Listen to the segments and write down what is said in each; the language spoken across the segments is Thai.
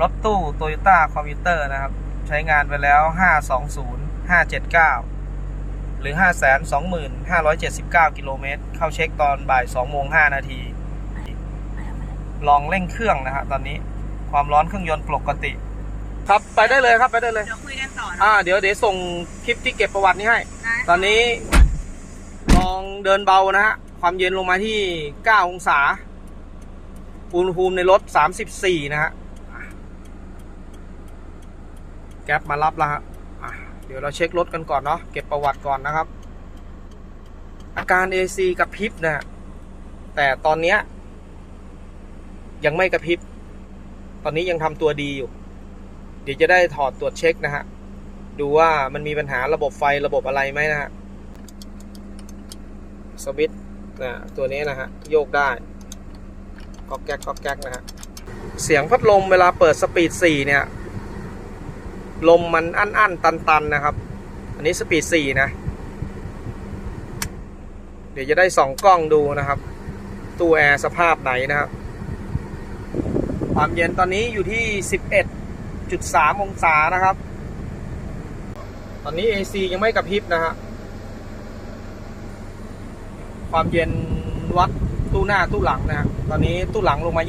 รถตู้ Toyota c o m m u t e r นะครับ ใช้งานไปแล้ว 520 579 หรือ 520,579 กิโลเมตร เข้าเช็คตอนบ่าย2โมง5นาที ลองเร่งเครื่องนะฮะตอนนี้ความร้อนเครื่องยนต์ปกติ ครับไปได้เลยครับไปได้เลย เดี๋ยวคุยกันต่ออ่าเนาะเดี๋ยวเดี๋ยวส่งคลิปที่เก็บประวัตินี้ให้ ได้ตอนนี้ ลองเดินเบานะฮะ ความเย็นลงมาที่ 9 องศา อุณหภูมิในรถ 34 นะฮะอะแก๊ปมารับแล้วฮะเดี๋ยวเราเช็ครถกันก่อนเนาะเก็บประวัติก่อนนะครับ อาการ AC กระพริบนะแต่ตอนเนี้ยยังไม่กระพริบ ตอนนี้ยังทำตัวดีอยู่ เดี๋ยวจะได้ถอดตรวจเช็คนะฮะ ดูว่ามันมีปัญหาระบบไฟระบบอะไรไหมนะฮะ สวิตช์นะตัวนี้นะฮะ โยกได้ก๊อกแก๊กก๊อกแก๊กนะฮะ เสียงพัดลมเวลาเปิดสปีด 4 เนี่ย ลมมันอั้นอั้นตันตันๆนะครับ อันนี้สปีด4นะ เดี๋ยวจะได้สองกล้องดูนะครับ ตู้แอร์สภาพไหนนะครับ ความเย็นตอนนี้อยู่ที่11.3องศานะครับ ตอนนี้ AC ยังไม่กระพริบนะฮะ ความเย็นวัดตู้หน้าตู้หลังนะฮะ ตอนนี้ตู้หลังลงมา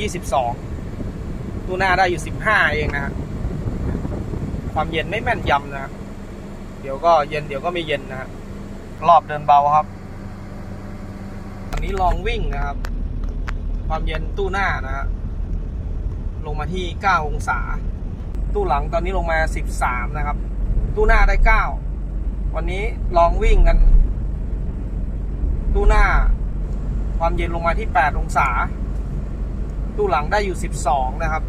22 ตู้หน้าได้อยู่ 15 เองนะฮะ ความเย็นไม่แม่นยำนะ เดี๋ยวก็เย็นเดี๋ยวก็ไม่เย็นนะฮะรอบเดินเบาครับอันนี้ลองวิ่งนะครับ ความเย็นตู้หน้านะฮะลงมาที่ 9 องศา ตู้หลังตอนนี้ลงมา 13 นะครับ ตู้หน้าได้ 9 วันนี้ลองวิ่งกัน ตู้หน้า ความเย็นลงมาที่ 8 องศา ตู้หลังได้อยู่ 12 นะครับ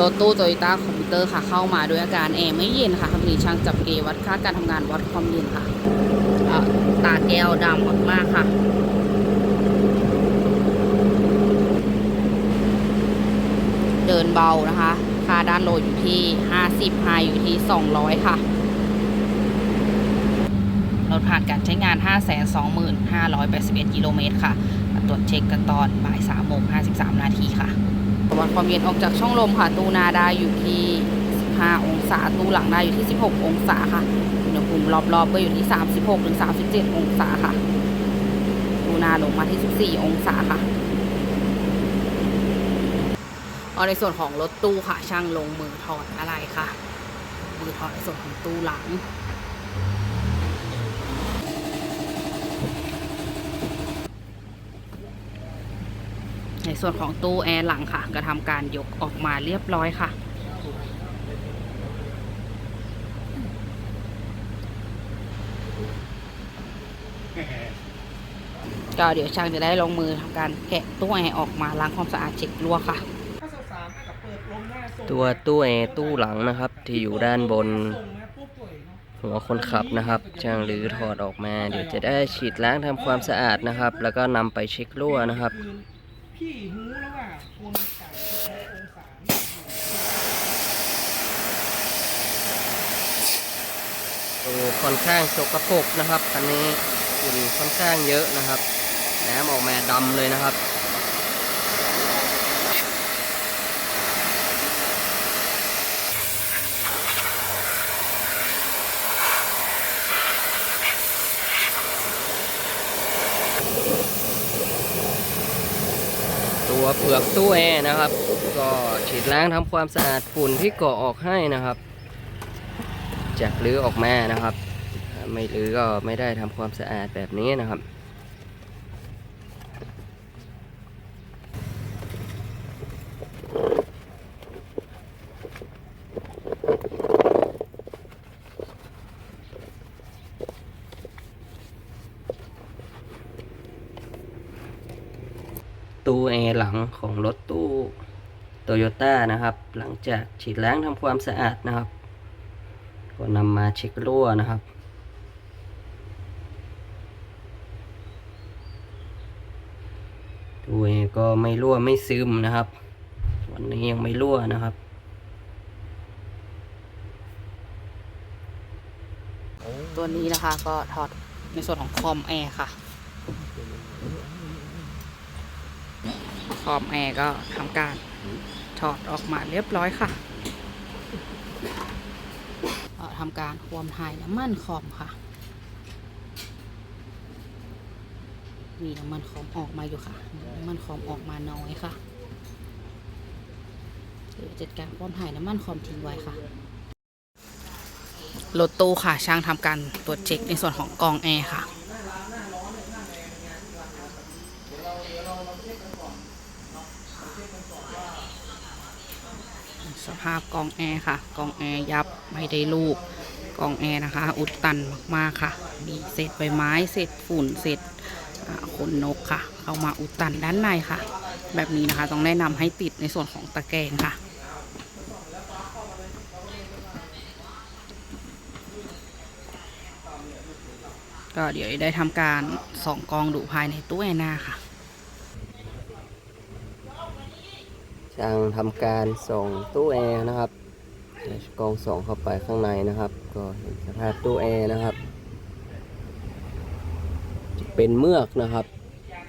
รถตู้โตโยต้าคอมพิวเตอร์ค่ะ เข้ามาด้วยอาการแอร์ไม่เย็นค่ะทำนี้ช่างจับเกวัดค่าการทำงานวัดความเย็นค่ะตาแก้วดำมากๆค่ะเดินเบานะคะ ค่าด้านโลอยู่ที่ 50ไฮอยู่ที่ 200 ค่ะ รถผ่านการใช้งาน 525,581กิโลเมตรค่ะ ตรวจเช็คกันตอนบ่าย3โมง53 นาทีค่ะ วัดความเย็นออกจากช่องลมค่ะ ตู้นาได้อยู่ที่ 15 องศา ตู้หลังได้อยู่ที่ 16 องศาค่ะ อุณหภูมิรอบๆก็อยู่ที่ 36ถึง37 องศาค่ะ ตู้นาลงมาที่ 14 องศาค่ะเอาในส่วนของรถตู้ค่ะ ช่างลงมือถอดอะไรค่ะ มือถอดในส่วนของตู้หลัง ใน ส่วนของตู้แอร์หลังค่ะ ก็ทำการยกออกมาเรียบร้อยค่ะก็เดี๋ยวช่างจะได้ลงมือทำการแกะตู้แอร์ออกมาล้างความสะอาดเช็ครั่วค่ะ ตัวตู้แอร์ตู้หลังนะครับ ที่อยู่ด้านบน หัวคนขับนะครับช่างหรือถอดออกมา เดี๋ยวจะได้ฉีดล้างทำความสะอาดนะครับ แล้วก็นำไปเช็ครั่วนะครับ พี่หูแล้วว่าคนไก่องศาโอ้ค่อนข้างสกปรกนะครับคันนี้ฝุ่นค่อนข้างเยอะนะครับ น้ำออกมาดำเลยนะครับ ตัวเปลือกตู้แอร์นะครับ ก็ฉีดล้างทำความสะอาดฝุ่นที่เกาะออกให้นะครับ จากรื้อออกมานะครับ ไม่รื้อก็ไม่ได้ทำความสะอาดแบบนี้นะครับ ตู้แอร์หลังของรถตู้โตโยต้านะครับ หลังจากฉีดล้างทำความสะอาดนะครับ ก็นำมาเช็ครั่วนะครับตัวเองก็ไม่รั่วไม่ซึมนะครับ วันนี้ยังไม่รั่วนะครับตัวนี้นะคะก็ถอดในส่วนของคอมแอร์ค่ะ อมแอร์ก็ทำการถอดออกมาเรียบร้อยค่ะทำการความถ่ายน้ำมันคอมค่ะ มีน้ำมันคอมออกมาอยู่ค่ะ น้ำมันคอมออกมาน้อยค่ะเดี๋ยวจัดการความถ่ายน้ำมันคอมทิ้งไว้ค่ะรถตู้ค่ะ ช่างทำการตรวจเช็คในส่วนของกองแอร์ค่ะ สภาพกองแอร์ค่ะ กองแอร์ยับไม่ได้ลูกกองแอร์นะคะ อุดตันมากๆค่ะ มีเศษใบไม้เศษฝุ่นเศษขนนกค่ะ เข้ามาอุดตันด้านในค่ะ แบบนี้นะคะต้องแนะนำให้ติดในส่วนของตะแกรงค่ะก็เดี๋ยวได้ทำการส่องกองดูภายในตู้แอร์หน้าค่ะ ช่างทำการส่งตู้แอร์นะครับกองส่องเข้าไปข้างในนะครับ ก็เห็นสภาพตู้แอร์นะครับ เป็นเมือกนะครับ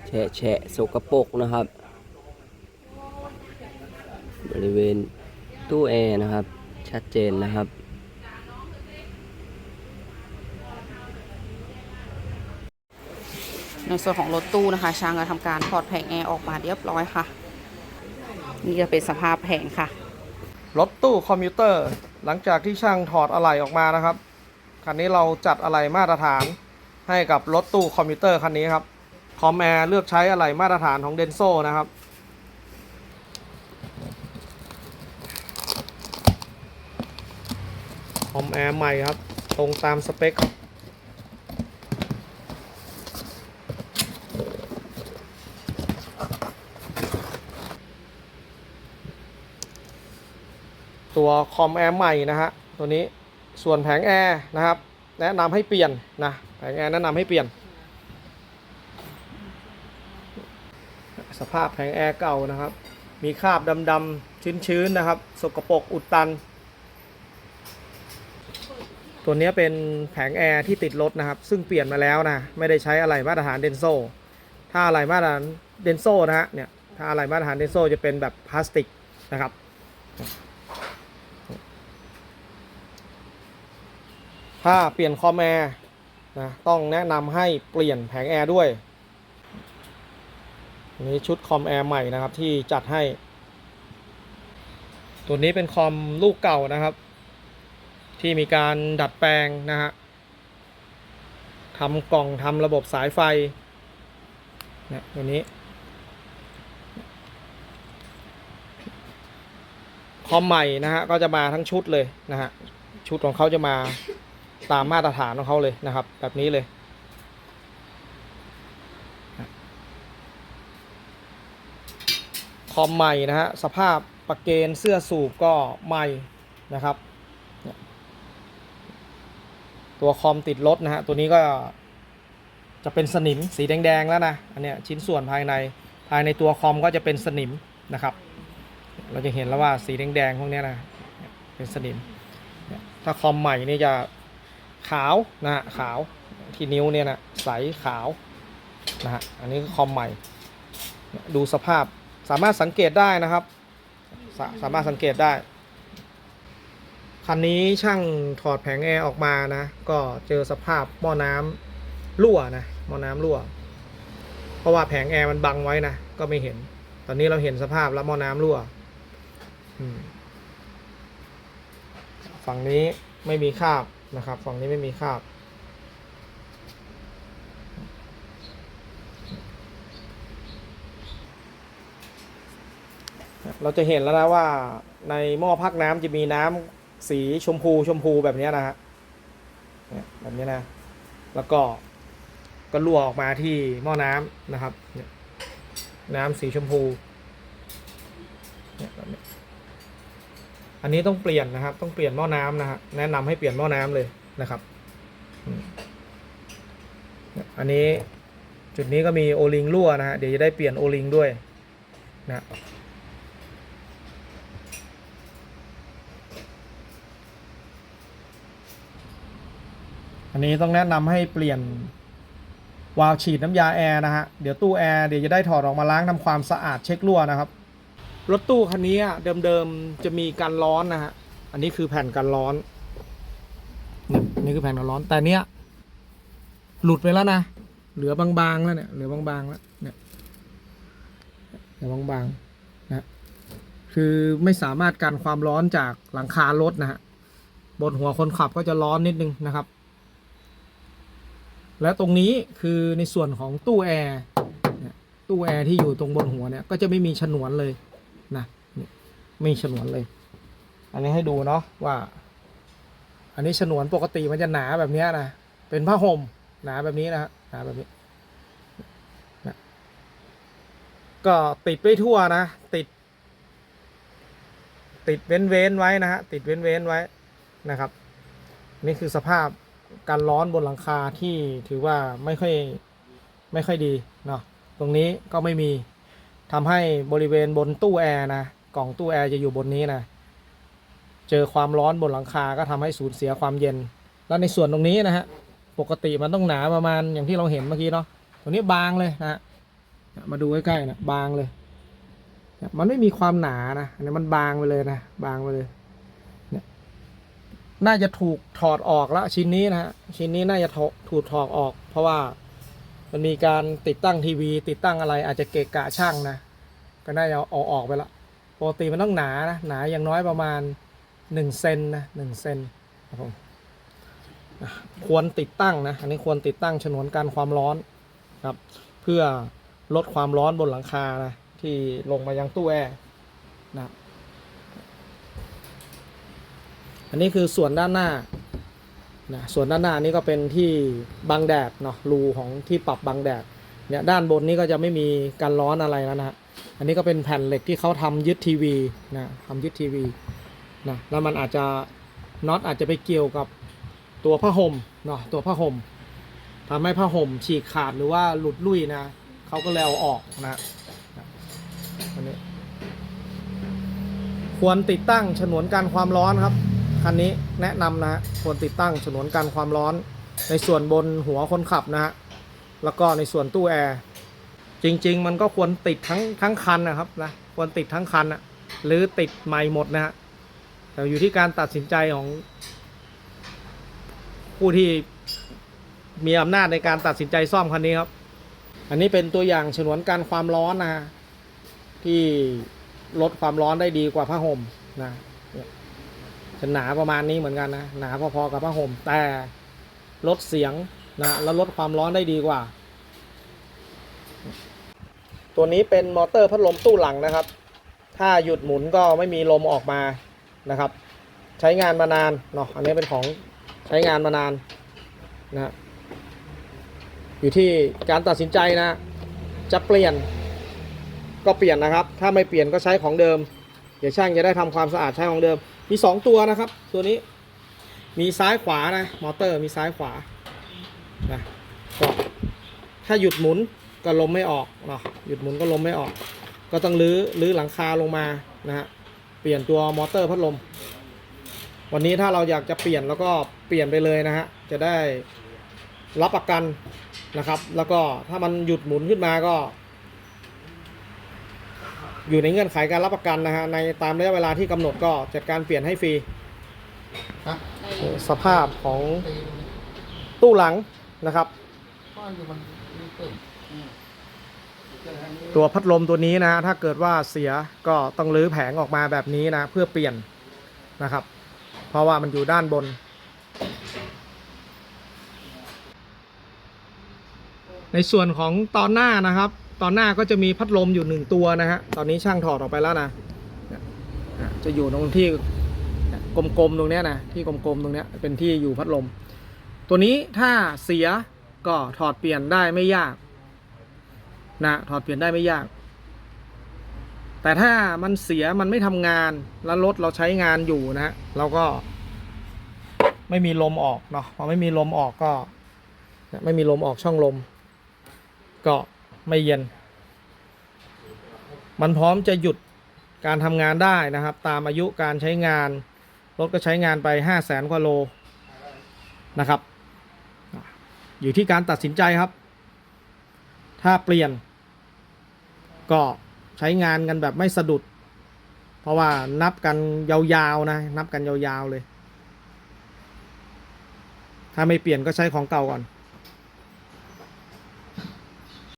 แฉะแฉะสกปรกนะครับ บริเวณตู้แอร์นะครับ ชัดเจนนะครับในส่วนของรถตู้นะคะ ช่างก็ทำการถอดแผงแอร์ออกมาเรียบร้อยค่ะ นี่จะเป็นสภาพแผงค่ะ รถตู้คอมพิวเตอร์หลังจากที่ช่างถอดอะไหล่ออกมานะครับ คันนี้เราจัดอะไหล่มาตรฐานให้กับรถตู้คอมพิวเตอร์คันนี้ครับ คอมแอร์เลือกใช้อะไหล่มาตรฐานของเดนโซนะครับ คอมแอร์ใหม่ครับ ตรงตามสเปคครับ ตัวคอมแอร์ใหม่นะฮะตัวนี้ส่วนแผงแอร์นะครับ แนะนำให้เปลี่ยนนะแผงแอร์แนะนำให้เปลี่ยน สภาพแผงแอร์เก่านะครับ มีคราบดำๆชื้นๆนะครับ สกปรกอุดตัน ตัวนี้เป็นแผงแอร์ที่ติดรถนะครับ ซึ่งเปลี่ยนมาแล้วนะไม่ได้ใช้อะไรมาตรฐานเดนโซถ้าอะไรมาตรฐานเดนโซนะฮะเนี่ยถ้าอะไรมาตรฐานเดนโซจะเป็นแบบพลาสติกนะครับ ถ้าเปลี่ยนคอมแอร์นะต้องแนะนำให้เปลี่ยนแผงแอร์ด้วยนี้ชุดคอมแอร์ใหม่นะครับที่จัดให้ ตัวนี้เป็นคอมลูกเก่านะครับ ที่มีการดัดแปลงนะฮะทำกล่องทำระบบสายไฟเนี่ยตัวนี้คอมใหม่นะฮะก็จะมาทั้งชุดเลยนะฮะชุดของเขาจะมา ตามมาตรฐานของเขาเลยนะครับ แบบนี้เลยคอมใหม่นะฮะสภาพประเกนเสื้อสูบก็ใหม่นะครับ ตัวคอมติดรถนะฮะตัวนี้ก็จะเป็นสนิมสีแดงๆแล้วนะอันเนี้ยชิ้นส่วนภายในภายในตัวคอมก็จะเป็นสนิมนะครับ เราจะเห็นแล้วว่าสีแดงๆพวกนี้นะเป็นสนิมถ้าคอมใหม่นี่จะ ขาวนะฮะขาวที่นิ้วเนี่ยนะใสขาวนะฮะอันนี้คอมใหม่ ดูสภาพสามารถสังเกตได้นะครับสาสามารถสังเกตได้คันนี้ช่างถอดแผงแอร์ออกมานะ ก็เจอสภาพหม้อน้ำรั่วนะหม้อน้ำรั่ว เพราะว่าแผงแอร์มันบังไว้นะก็ไม่เห็น ตอนนี้เราเห็นสภาพแล้วหม้อน้ำรั่วฝั่งนี้ไม่มีคราบ นะครับ ฝั่งนี้ไม่มีคาบ เราจะเห็นแล้วนะว่าในหม้อพักน้ำจะมีน้ำสีชมพูชมพูแบบนี้นะฮะแบบนี้นะ แล้วก็ก็รั่วออกมาที่หม้อน้ำนะครับ น้ำสีชมพูเนี่ยแบบนี้ อันนี้ต้องเปลี่ยนนะครับ ต้องเปลี่ยนหม้อน้ำนะฮะแนะนำให้เปลี่ยนหม้อน้ำเลยนะครับอันนี้จุดนี้ก็มีโอลิงรั่วนะฮะเดี๋ยวจะได้เปลี่ยนโอลิงด้วยนะอันนี้ต้องแนะนำให้เปลี่ยนวาล์วฉีดน้ำยาแอร์นะฮะเดี๋ยวตู้แอร์เดี๋ยวจะได้ถอดออกมาล้างทำความสะอาดเช็ครั่วนะครับ รถตู้คันนี้เดิมๆจะมีการร้อนนะฮะ อันนี้คือแผ่นกันร้อนนี่ยอันนี่คือแผ่นกันร้อน แต่เนี้ยหลุดไปแล้วนะ เหลือบางๆแล้วเนี่ย เหลือบางๆแล้วเนี่ย เหลือบางๆนะ คือไม่สามารถกันความร้อนจากหลังคารถนะฮะ บนหัวคนขับก็จะร้อนนิดนึงนะครับ และตรงนี้คือในส่วนของตู้แอร์ ตู้แอร์ที่อยู่ตรงบนหัวเนี่ย ก็จะไม่มีฉนวนเลย นะไม่มีฉนวนเลย อันนี้ให้ดูเนาะว่า อันนี้ฉนวนปกติมันจะหนาแบบนี้นะเป็นผ้าห่มหนาแบบนี้นะฮะหนาแบบนี้นะก็ติดไว้ทั่วนะติด ติดเว้นเว้นไว้นะฮะติดเว้นเว้นไว้นะครับ นี่คือสภาพการร้อนบนหลังคาที่ถือว่าไม่ค่อยไม่ค่อยดีเนาะตรงนี้ก็ไม่มี ทำให้บริเวณบนตู้แอร์นะกล่องตู้แอร์จะอยู่บนนี้นะเจอความร้อนบนหลังคาก็ทำให้สูญเสียความเย็น แล้วในส่วนตรงนี้นะฮะปกติมันต้องหนาประมาณอย่างที่เราเห็นเมื่อกี้เนาะตรงนี้บางเลยนะฮะมาดูใกล้ๆนะบางเลย มันไม่มีความหนานะอันนี้มันบางไปเลยนะบางไปเลยเนี่ยน่าจะถูกถอดออกแล้วชิ้นนี้นะฮะชิ้นนี้น่าจะถูกถอดออก เพราะว่า มันมีการติดตั้งทีวี ติดตั้งอะไรอาจจะเกะกะช่างนะ ก็น่าจะเอาออกไปละปกติมันต้องหนานะหนาอย่างน้อยประมาณหนึ่งเซนนะหนึ่งเซนครับผมควรติดตั้งนะอันนี้ควรติดตั้งฉนวนกันความร้อนครับ เพื่อลดความร้อนบนหลังคานะที่ลงมายังตู้แอร์นะอันนี้คือส่วนด้านหน้า นะส่วนด้านหน้านี่ก็เป็นที่บังแดดเนาะรูของที่ปรับบังแดดเนี่ยด้านบนนี้ก็จะไม่มีการร้อนอะไรแล้วนะฮะอันนี้ก็เป็นแผ่นเหล็กที่เขาทำยึดทีวีนะทำยึดทีวีนะแล้วมันอาจจะน็อตอาจจะไปเกี่ยวกับตัวผ้าห่มเนาะตัวผ้าห่มทำให้ผ้าห่มฉีกขาดหรือว่าหลุดลุ่ยนะเขาก็เลยเอาออกนะนะอันนี้ควรติดตั้งฉนวนกันความร้อนครับ คันนี้แนะนำนะควรติดตั้งฉนวนกันความร้อน ในส่วนบนหัวคนขับนะฮะแล้วก็ในส่วนตู้แอร์จริง ๆ มันก็ควรติดทั้งทั้งคันนะครับนะควรติดทั้งคันอะหรือติดใหม่หมดนะฮะแต่อยู่ที่การตัดสินใจของ ผู้ที่มีอำนาจในการตัดสินใจซ่อมคันนี้ครับ อันนี้เป็นตัวอย่างฉนวนกันความร้อนนะฮะที่ลดความร้อนได้ดีกว่าผ้าห่มนะ จะหนาประมาณนี้เหมือนกันนะ หนาพอๆกับผ้าห่ม แต่ลดเสียงนะแล้วลดความร้อนได้ดีกว่า ตัวนี้เป็นมอเตอร์พัดลมตู้หลังนะครับ ถ้าหยุดหมุนก็ไม่มีลมออกมานะครับ ใช้งานมานานเนาะอันนี้เป็นของใช้งานมานานนะฮะอยู่ที่การตัดสินใจนะ จะเปลี่ยนก็เปลี่ยนนะครับ ถ้าไม่เปลี่ยนก็ใช้ของเดิม เดี๋ยวช่างจะได้ทำความสะอาดใช้ของเดิม มี2ตัวนะครับ ตัวนี้ มีซ้ายขวานะ มอเตอร์มีซ้ายขวานะก็ถ้าหยุดหมุนก็ลมไม่ออกเนาะหยุดหมุนก็ลมไม่ออก ก็ต้องรื้อรื้อหลังคาลงมานะฮะเปลี่ยนตัวมอเตอร์พัดลม วันนี้ถ้าเราอยากจะเปลี่ยนแล้วก็เปลี่ยนไปเลยนะฮะจะได้รับประกันนะครับ แล้วก็ถ้ามันหยุดหมุนขึ้นมาก็ อยู่ในเงื่อนไขการรับประกันนะฮะในตามระยะเวลาที่กำหนดก็จัดการเปลี่ยนให้ฟรีสภาพของตู้หลังนะครับตัวพัดลมตัวนี้นะถ้าเกิดว่าเสียก็ต้องรื้อแผงออกมาแบบนี้นะเพื่อเปลี่ยนนะครับ เพราะว่ามันอยู่ด้านบน ในส่วนของตอนหน้านะครับ ตอนหน้าก็จะมีพัดลมอยู่หนึ่งตัวนะฮะ ตอนนี้ช่างถอดออกไปแล้วนะ จะอยู่ตรงที่กลมๆตรงนี้นะ ที่กลมๆตรงนี้เป็นที่อยู่พัดลม ตัวนี้ถ้าเสียก็ถอดเปลี่ยนได้ไม่ยากนะถอดเปลี่ยนได้ไม่ยาก แต่ถ้ามันเสียมันไม่ทำงานแล้วรถเราใช้งานอยู่นะฮะเราก็ไม่มีลมออกเนาะพอไม่มีลมออกก็ ไม่มีลมออกช่องลม ก็ ไม่เย็น มันพร้อมจะหยุดการทำงานได้นะครับ ตามอายุการใช้งาน รถก็ใช้งานไปห้าแสนกว่าโลนะครับ อยู่ที่การตัดสินใจครับ ถ้าเปลี่ยน ก็ใช้งานกันแบบไม่สะดุด เพราะว่านับกันยาวๆนะ นับกันยาวๆเลย ถ้าไม่เปลี่ยนก็ใช้ของเก่าก่อน